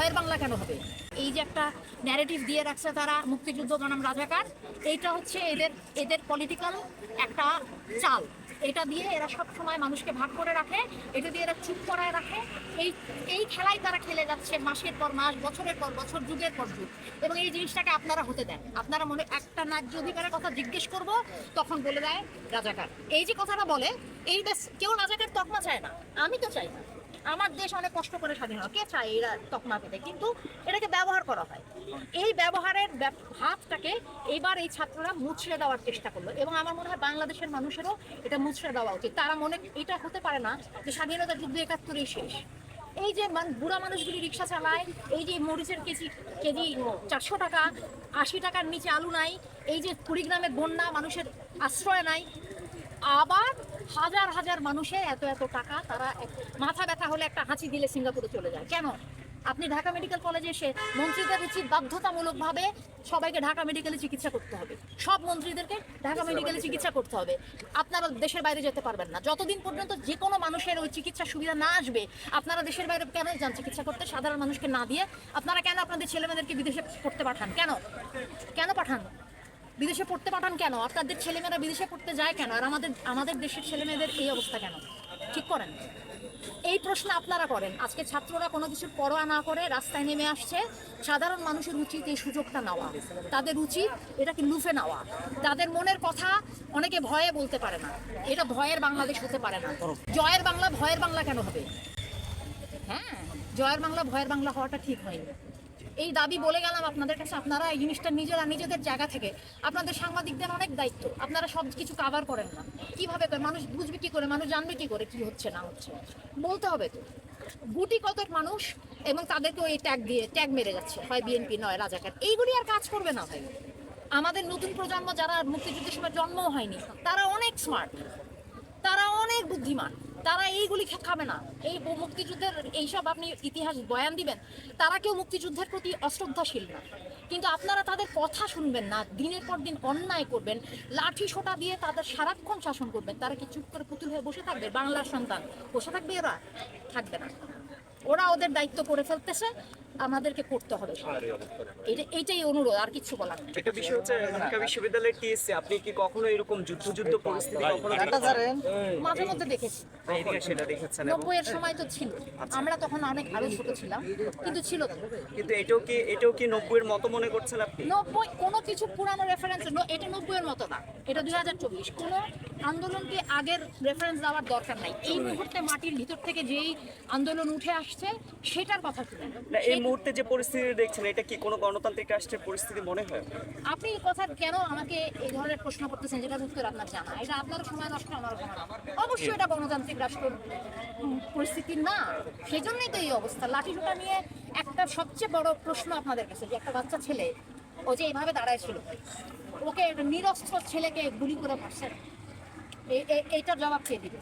ভয়ের বাংলা কেন হবে? এই যে একটা ন্যারেটিভ দিয়ে রাখছে তারা মুক্তিযুদ্ধ বনাম রাজাকার, এইটা হচ্ছে এদের এদের পলিটিক্যাল একটা চাল। এটা দিয়ে এরা সব সময় মানুষকে ভাগ করে রাখে, এটা দিয়ে এরা চুপ করায় রাখে। এই এই খেলাই তারা খেলে যাচ্ছে মাসের পর মাস, বছরের পর বছর, যুগের পর যুগ। এবং এই জিনিসটাকে আপনারা হতে দেন। আপনারা মনে, একটা ন্যায্য অধিকারের কথা জিজ্ঞেস করব, তখন বলে দেয় রাজাকার। এই যে কথাটা বলে, এই কেউ রাজাকার তকমা চায় না। আমি তো চাই না। আমার দেশ অনেক কষ্ট করে স্বাধীন হয়। কে চায় এরা তকমা পেতে? কিন্তু এটাকে ব্যবহার করা হয়। এই ব্যবহারের ভাবটাকে এবার এই ছাত্ররা মুছড়ে দেওয়ার চেষ্টা করল এবং আমার মনে হয় বাংলাদেশের মানুষেরও এটা মুছড়ে দেওয়া উচিত। তারা মনে এটা হতে পারে না যে স্বাধীনতা যুদ্ধ একাত্তরেই শেষ। এই যে বুড়া মানুষগুলি রিক্সা চালায়, এই যে মরিচের কেজি কেজি চারশো টাকা, আশি টাকার নিচে আলু নাই, এই যে কুড়িগ্রামের বন্যা, মানুষের আশ্রয় নাই, আবার হাজার হাজার মানুষে এত এত টাকা তারা মাথা ব্যথা হলে একটা হাঁচি দিলে সিঙ্গাপুরে চলে যায়। কেন? আপনি ঢাকা মেডিকেল কলেজে এসে মন্ত্রীদের উচিত বাধ্যতামূলকভাবে সবাইকে ঢাকা মেডিকেলে চিকিৎসা করতে হবে। সব মন্ত্রীদেরকে ঢাকা মেডিকেলে চিকিৎসা করতে হবে। আপনারা দেশের বাইরে যেতে পারবেন না। যতদিন পর্যন্ত যে কোনো মানুষের ওই চিকিৎসা সুবিধা না আসবে, আপনারা দেশের বাইরে কেন যান চিকিৎসা করতে? সাধারণ মানুষকে না দিয়ে আপনারা কেন আপনাদের ছেলেমেয়েদেরকে বিদেশে পড়তে পাঠান? কেন? কেন পাঠান? বিদেশে পড়তে পাঠান কেন? আপনাদের ছেলেমেয়েরা বিদেশে পড়তে যায় কেন? আর আমাদের আমাদের দেশের ছেলেমেয়েদের এই অবস্থা কেন? ঠিক করেন? এই প্রশ্ন আপনারা করেন। আজকে ছাত্ররা কোনো কিছুর পরোয়া না করে রাস্তায় নেমে আসছে। সাধারণ মানুষের উচিত এই সুযোগটা নেওয়া। তাদের উচিত এটাকে লুফে নেওয়া। তাদের মনের কথা অনেকে ভয়ে বলতে পারে না। এটা ভয়ের বাংলাদেশ হতে পারে না। জয়ের বাংলা, ভয়ের বাংলা কেন হবে? হ্যাঁ জয়ের বাংলা, ভয়ের বাংলা হওয়াটা ঠিক হয়নি। এই দাবি বলে গেলাম আপনাদের কাছে, আপনারা এই জিনিসটা নিজেরা নিজেদের জায়গা থেকে, আপনাদের সাংবাদিকদের অনেক দায়িত্ব, আপনারা সব কিছু কাভার করেন না। কীভাবে করে? মানুষ বুঝবে কি করে? মানুষ জানবে কি করে? কি হচ্ছে, না হচ্ছে? বলতে হবে তো। গুটি কতক মানুষ এবং তাদেরকে ওই ট্যাগ দিয়ে ট্যাগ মেরে যাচ্ছে, হয় বিএনপি নয়, রাজাকার। এইগুলি আর কাজ করবে না ভাই। আমাদের নতুন প্রজন্ম যারা মুক্তিযুদ্ধের সময় জন্মও হয়নি, তারা অনেক স্মার্ট তারা অনেক বুদ্ধিমান। তারা এইগুলি খাবে না। এই মুক্তিযুদ্ধের এইসব আপনি ইতিহাস বয়ান দিবেন, তারা কেউ মুক্তিযুদ্ধের প্রতি অশ্রদ্ধাশীল না। কিন্তু আপনারা তাদের কথা শুনবেন না, দিনের পর দিন অন্যায় করবেন, লাঠি সোটা দিয়ে তাদের সারাক্ষণ শাসন করবেন। তারা কি চুপ করে পুতুল হয়ে বসে থাকবে? বাংলার সন্তান বসে থাকবে এরা? থাকবে না। ওরা ওদের দায়িত্ব করে ফেলতেছে। আমাদেরকে করতে হবে। এটা এইটাই অনুরোধ আর কিছু বলার একটা বিষয় হচ্ছে ঢাকা বিশ্ববিদ্যালয়ের টিএসসি আপনি কি কখনো এরকম যুদ্ধ যুদ্ধ পরিস্থিতি কখনো মাঝে মধ্যে দেখেছি। সেটা দেখেছেন। এবং নব্বইয়ের সময় তো ছিল। আমরা তখন অনেক আরও ছোট ছিলাম কিন্তু ছিল তো। কিন্তু এটাও কি এটাও কি নব্বইয়ের মতো মনে করছেন আপনি? নব্বই কোনো কিছু পুরানো রেফারেন্স এটা নব্বইয়ের মতো না। এটা দুই হাজার চব্বিশ। কোনো আন্দোলনকে আগের রেফারেন্স দেওয়ার দরকার নাই। এই মুহূর্তে মাটির ভিতর থেকে যেই আন্দোলন উঠে আসছে সেটার কথা শুনেন। না এই মুহূর্তে যে পরিস্থিতি দেখছেন, এটা কি কোনো গণতান্ত্রিক রাষ্ট্রের পরিস্থিতি মনে হয়? আপনি কথা কেন আমাকে এই ধরনের প্রশ্ন করতেছেন যেটা উত্তর আপনার জানা? এটা আপনার সময় নষ্ট আমার অবশ্যই এটা গণতান্ত্রিক রাষ্ট্র পরিস্থিতি না। সেই জন্যই তো এই অবস্থা। লাঠি ছোটা নিয়ে একটা সবচেয়ে বড় প্রশ্ন আপনাদের কাছে, যে একটা বাচ্চা ছেলে, ও যে এইভাবে দাঁড়ায় ছিল ওকে নিরস্ত্র ছেলেকে গুলি করে এ- এইটার জবাব কে দিবে?